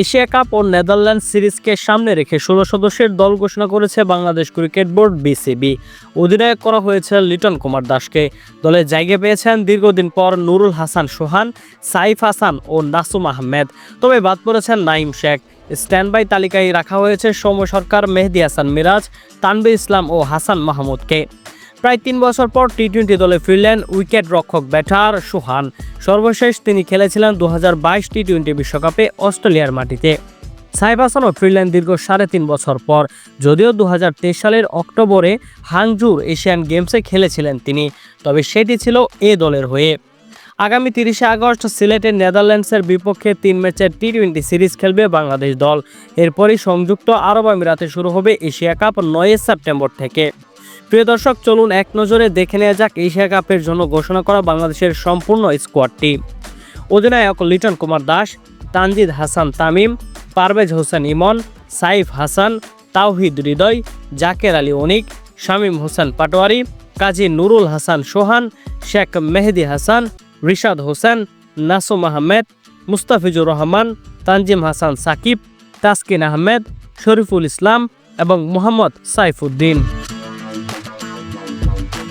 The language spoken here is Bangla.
এশিয়া কাপ ও নেদারল্যান্ড সিরিজকে সামনে রেখে ষোলো সদস্যের দল ঘোষণা করেছে বাংলাদেশ ক্রিকেট বোর্ড বিসিবি। অধিনায়ক করা হয়েছে লিটন কুমার দাসকে। দলে জায়গা পেয়েছেন দীর্ঘদিন পর নুরুল হাসান সোহান, সাইফ হাসান ও নাসুম আহমেদ। তবে বাদ পড়েছেন নাইম শেখ। স্ট্যান্ড বাই তালিকায় রাখা হয়েছে সৌম্য সরকার, মেহেদি হাসান মিরাজ তানভীর ইসলাম ও হাসান মাহমুদকে। প্রায় তিন বছর পর টি টোয়েন্টি দলে ফিরলেন উইকেট রক্ষক ব্যাটার সুহান। সর্বশেষ তিনি খেলেছিলেন দু টি টোয়েন্টি বিশ্বকাপে অস্ট্রেলিয়ার মাটিতে। সাইফ হাসানও ফিরলেন দীর্ঘ সাড়ে তিন বছর পর, যদিও দু হাজার তেইশ সালের অক্টোবরে হাংজুর এশিয়ান গেমসে খেলেছিলেন তিনি, তবে সেটি ছিল এ দলের হয়ে। আগামী তিরিশে আগস্ট সিলেটের নেদারল্যান্ডসের বিপক্ষে তিন ম্যাচের টি টোয়েন্টি সিরিজ খেলবে বাংলাদেশ দল। এরপরই সংযুক্ত আরব আমিরাতে শুরু হবে এশিয়া কাপ নয় সেপ্টেম্বর থেকে। প্রিয় দর্শক, চলুন এক নজরে দেখে নেওয়া যাক এশিয়া কাপের জন্য ঘোষণা করা বাংলাদেশের সম্পূর্ণ স্কোয়াডটি। অধিনায়ক লিটন কুমার দাস, তানজিদ হাসান তামিম, পারভেজ হোসেন ইমন, সাইফ হাসান, তাওহিদ হৃদয়, জাকের আলী অনিক, শামীম হোসেন পাটোয়ারি, কাজী নুরুল হাসান সোহান, শেখ মেহেদি হাসান, রিশাদ হোসেন, নাসুম আহমেদ, মুস্তাফিজুর রহমান, তানজিম হাসান সাকিব, তাসকিন আহমেদ, শরীফুল ইসলাম এবং মোহাম্মদ সাইফুদ্দিন।